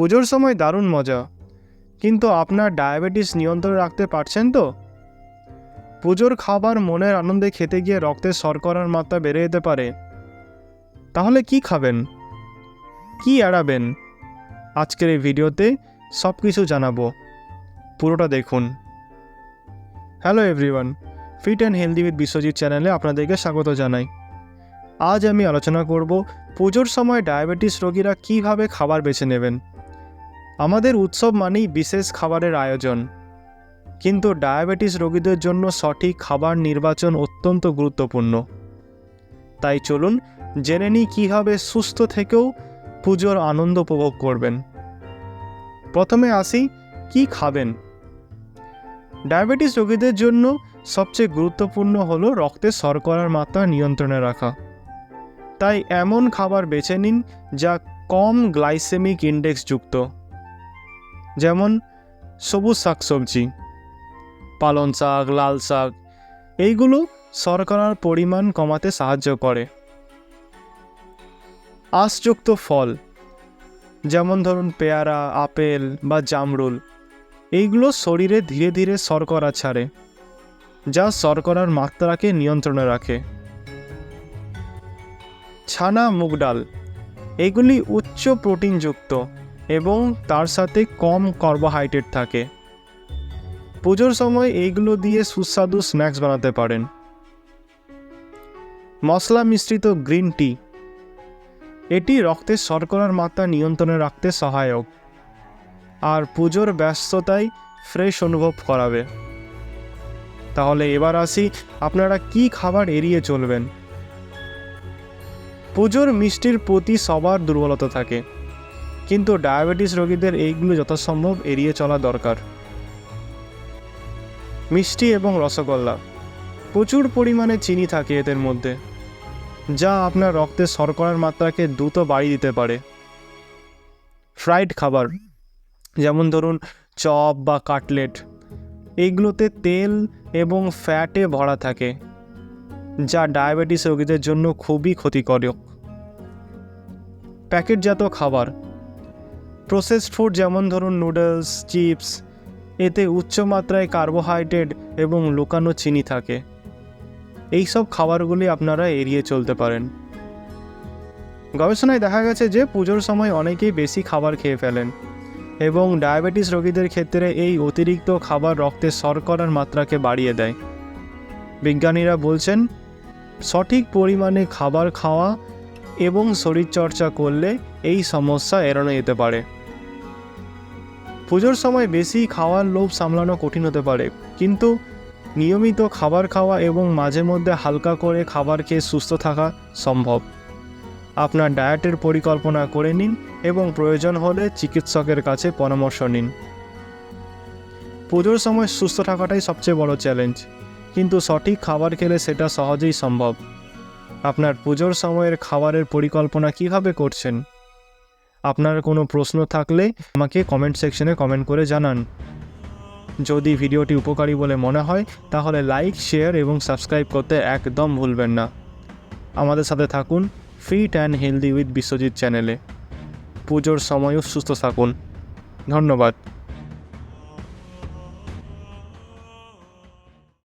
পুজোর সময় দারুণ মজা। কিন্তু আপনার ডায়াবেটিস নিয়ন্ত্রণ রাখতে পারছেন তো? পুজোর খাবার মনের আনন্দে খেতে গিয়ে রক্তের শর্করার মাত্রা বেড়ে যেতে পারে। তাহলে কি খাবেন? কি এড়াবেন? আজকের এই ভিডিওতে সব কিছু জানাব। পুরোটা দেখুন। Hello everyone fit and healthy with Biswajit চ্যানেলে আপনাদেরকে স্বাগত জানাই। আজ আমি আলোচনা করব পুজোর সময় ডায়াবেটিস রোগীরা কীভাবে খাবার বেছে নেবেন। আমাদের উৎসব মানেই বিশেষ খাবারের আয়োজন। কিন্তু ডায়াবেটিস রোগীদের জন্য সঠিক খাবার নির্বাচন অত্যন্ত গুরুত্বপূর্ণ। তাই চলুন জেনে নিই কীভাবে সুস্থ থেকেও পুজোর আনন্দ উপভোগ করবেন। প্রথমে আসি, কি খাবেন? ডায়াবেটিস রোগীদের জন্য সবচেয়ে গুরুত্বপূর্ণ হলো রক্তে শর্করার মাত্রা নিয়ন্ত্রণে রাখা। তাই এমন খাবার বেছে নিন যা কম গ্লাইসেমিক ইন্ডেক্স যুক্ত যেমন সবুজ শাকসবজি, পালং শাক, লাল শাক, এইগুলো শর্করার পরিমাণ কমাতে সাহায্য করে। আঁশযুক্ত ফল, যেমন ধরুন পেয়ারা, আপেল বা জামরুল, এইগুলো শরীরে ধীরে ধীরে শর্করা ছাড়ে, যা শর্করার মাত্রাকে নিয়ন্ত্রণে রাখে। ছানা মুগ ডাল, এগুলি উচ্চ প্রোটিনযুক্ত। এবং তার সাথে কম কার্বোহাইড্রেট থাকে। পুজোর সময় এইগুলো দিয়ে সুস্বাদু স্ন্যাক্স বানাতে পারেন। মশলা মিশ্রিত গ্রিন টি এটি রক্তের শর্করার মাত্রা নিয়ন্ত্রণে রাখতে সহায়ক। আর পুজোর ব্যস্ততায় ফ্রেশ অনুভব করাবে। তাহলে এবার আসি, আপনারা কি খাবার এড়িয়ে চলবেন? পুজোর মিষ্টির প্রতি সবার দুর্বলতা থাকে। কিন্তু ডায়াবেটিস রোগীদের এইগুলো যথাসম্ভব এড়িয়ে চলা দরকার। মিষ্টি এবং রসগোল্লা। প্রচুর পরিমাণে চিনি থাকে এদের মধ্যে, যা আপনার রক্তে শর্করার মাত্রাকে দ্রুত বাড়িয়ে দিতে পারে। ফ্রাইড খাবার, যেমন ধরুন চপ বা কাটলেট, এইগুলোতে তেল এবং ফ্যাটে ভরা থাকে, যা ডায়াবেটিস রোগীদের জন্য খুবই ক্ষতিকারক। প্যাকেটজাত খাবার প্রসেসড ফুড যেমন ধরুন নুডলস চিপস এতে উচ্চমাত্রায় কার্বোহাইড্রেট এবং লুকানো চিনি থাকে। এইসব খাবারগুলি আপনারা এড়িয়ে চলতে পারেন। গবেষণায় দেখা গেছে যে পুজোর সময় অনেকেই বেশি খাবার খেয়ে ফেলেন এবং ডায়াবেটিস রোগীদের ক্ষেত্রে এই অতিরিক্ত খাবার রক্তে শর্করার মাত্রাকে বাড়িয়ে দেয়। বিজ্ঞানীরা বলছেন, সঠিক পরিমাণে খাবার খাওয়া এবং শরীরচর্চা করলে এই সমস্যা এড়ানো যেতে পারে। পুজোর সময় বেশি খাওয়ার লোভ সামলানো কঠিন হতে পারে, কিন্তু নিয়মিত খাবার খাওয়া এবং মাঝে মধ্যে হালকা করে খাবার খেয়ে সুস্থ থাকা সম্ভব। আপনার ডায়েটের পরিকল্পনা করে নিন এবং প্রয়োজন হলে চিকিৎসকের কাছে পরামর্শ নিন। পুজোর সময় সুস্থ থাকাটাই সবচেয়ে বড় চ্যালেঞ্জ কিন্তু সঠিক খাবার খেলে সেটা সহজেই সম্ভব। আপনার পুজোর সময়ের খাবারের পরিকল্পনা কীভাবে করছেন? আপনার কোনো প্রশ্ন থাকলে আমাকে কমেন্ট সেকশনে কমেন্ট করে জানান। যদি ভিডিওটি উপকারী বলে মনে হয়, তাহলে লাইক শেয়ার এবং সাবস্ক্রাইব করতে একদম ভুলবেন না। আমাদের সাথে থাকুন fit and healthy with Biswajit চ্যানেলে পুজোর সময়ও সুস্থ থাকুন। ধন্যবাদ।